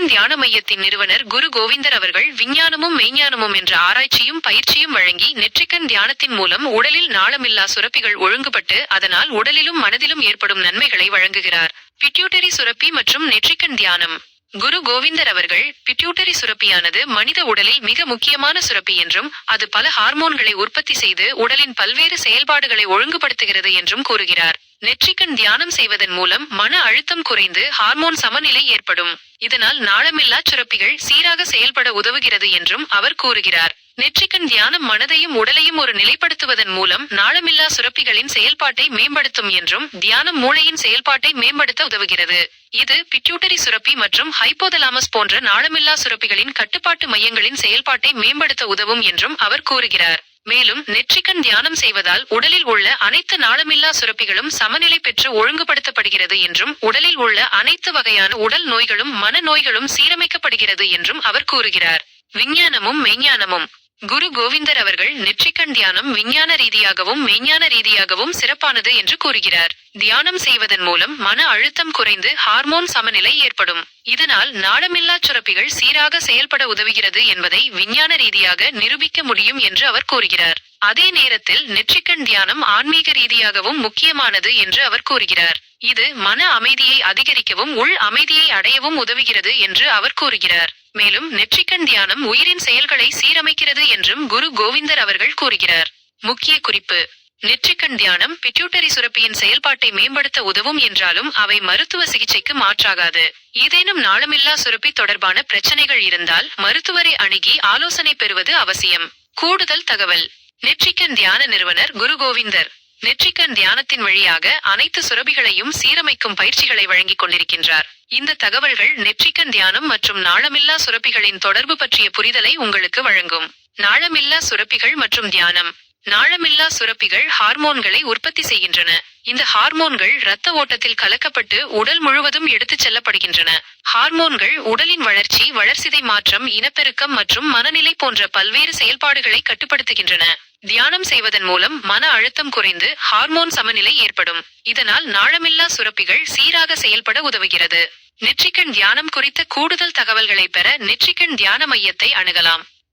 நெற்றிக்கண் தியான மையத்தின் நிறுவனர் குரு கோவிந்தர் அவர்கள் விஞ்ஞானமும் மெய்ஞானமும் என்ற ஆராய்ச்சியும் பயிற்சியும் வழங்கி நெற்றிக்கண் தியானத்தின் மூலம் உடலில் நாளமில்லா சுரப்பிகள் ஒழுங்குபட்டு அதனால் உடலிலும் மனதிலும் ஏற்படும் நன்மைகளை வழங்குகிறார். பிட்யூட்டரி சுரப்பி மற்றும் நெற்றிக்கண் தியானம். குரு கோவிந்தர் அவர்கள் பிட்யூட்டரி சுரப்பியானது மனித உடலில் மிக முக்கியமான சுரப்பி என்றும் அது பல ஹார்மோன்களை உற்பத்தி செய்து உடலின் பல்வேறு செயல்பாடுகளை ஒழுங்குபடுத்துகிறது என்றும் கூறுகிறார். நெற்றிக்கண் தியானம் செய்வதன் மூலம் மன அழுத்தம் குறைந்து ஹார்மோன் சமநிலை ஏற்படும். இதனால் நாளமில்லா சுரப்பிகள் சீராக செயல்பட உதவுகிறது என்றும் அவர் கூறுகிறார். நெற்றிக்கண் தியானம் மனதையும் உடலையும் ஒரு நிலைப்படுத்துவதன் மூலம் நாளமில்லா சுரப்பிகளின் செயல்பாட்டை மேம்படுத்தும் என்றும் தியானம் மூளையின் செயல்பாட்டை மேம்படுத்த உதவுகிறது. இது பிட்யூட்டரி சுரப்பி மற்றும் ஹைப்போதலாமஸ் போன்ற நாளமில்லா சுரப்பிகளின் கட்டுப்பாட்டு மையங்களின் செயல்பாட்டை மேம்படுத்த உதவும் என்றும் அவர் கூறுகிறார். மேலும் நெற்றிக்கண் தியானம் செய்வதால் உடலில் உள்ள அனைத்து நாளமில்லா சுரப்பிகளும் சமநிலை பெற்று ஒழுங்குபடுத்தப்படுகிறது என்றும் உடலில் உள்ள அனைத்து வகையான உடல் நோய்களும் மன நோய்களும் சீரமைக்கப்படுகிறது என்றும் அவர் கூறுகிறார். விஞ்ஞானமும் மெய்ஞானமும் குரு கோவிந்தர் அவர்கள் நெற்றிக்கண் தியானம் விஞ்ஞான ரீதியாகவும் மெய்ஞான ரீதியாகவும் சிறப்பானது என்று கூறுகிறார். தியானம் செய்வதன் மூலம் மன அழுத்தம் குறைந்து ஹார்மோன் சமநிலை ஏற்படும். இதனால் நாளமில்லா சுரப்பிகள் சீராக செயல்பட உதவுகிறது என்பதை விஞ்ஞான ரீதியாக நிரூபிக்க முடியும் என்று அவர் கூறுகிறார். அதே நேரத்தில் நெற்றிக்கண் தியானம் ஆன்மீக ரீதியாகவும் முக்கியமானது என்று அவர் கூறுகிறார். இது மன அமைதியை அதிகரிக்கவும் உள் அமைதியை அடையவும் உதவுகிறது என்று அவர் கூறுகிறார். மேலும் நெற்றிக்கண் தியானம் உயிரின் செயல்களை சீரமைக்கிறது என்றும் குரு கோவிந்தர் அவர்கள் கூறுகிறார். முக்கிய குறிப்பு. நெற்றிக்கண் தியானம் பிட்யூட்டரி சுரப்பியின் செயல்பாட்டை மேம்படுத்த உதவும் என்றாலும் அவை மருத்துவ சிகிச்சைக்கு மாற்றாகாது. ஏதேனும் நாளமில்லா சுரப்பி தொடர்பான பிரச்சனைகள் இருந்தால் மருத்துவரை அணுகி ஆலோசனை பெறுவது அவசியம். கூடுதல் தகவல். நெற்றிக்கண் தியான நிறுவனர் குரு கோவிந்தர். நெற்றிக்கண் தியானத்தின் வழியாக அனைத்து சுரபிகளையும் சீரமைக்கும் பயிற்சிகளை வழங்கிக் கொண்டிருக்கின்றார். இந்த தகவல்கள் நெற்றிக்கண் தியானம் மற்றும் நாளமில்லா சுரப்பிகளின் தொடர்பு பற்றிய புரிதலை உங்களுக்கு வழங்கும். நாளமில்லா சுரப்பிகள் மற்றும் தியானம். நாளமில்லா சுரப்பிகள் ஹார்மோன்களை உற்பத்தி செய்கின்றன. இந்த ஹார்மோன்கள் இரத்த ஓட்டத்தில் கலக்கப்பட்டு உடல் முழுவதும் எடுத்துச் செல்லப்படுகின்றன. ஹார்மோன்கள் உடலின் வளர்ச்சி வளர்சிதை மாற்றம் இனப்பெருக்கம் மற்றும் மனநிலை போன்ற பல்வேறு செயல்பாடுகளை கட்டுப்படுத்துகின்றன. தியானம் செய்வதன் மூலம் மன அழுத்தம் குறைந்து ஹார்மோன் சமநிலை ஏற்படும். இதனால் நாளமில்லா சுரப்பிகள் சீராக செயல்பட உதவுகிறது. நெற்றிக்கண் தியானம் குறித்த கூடுதல் தகவல்களை பெற நெற்றிக்கண் தியான மையத்தை அணுகலாம்.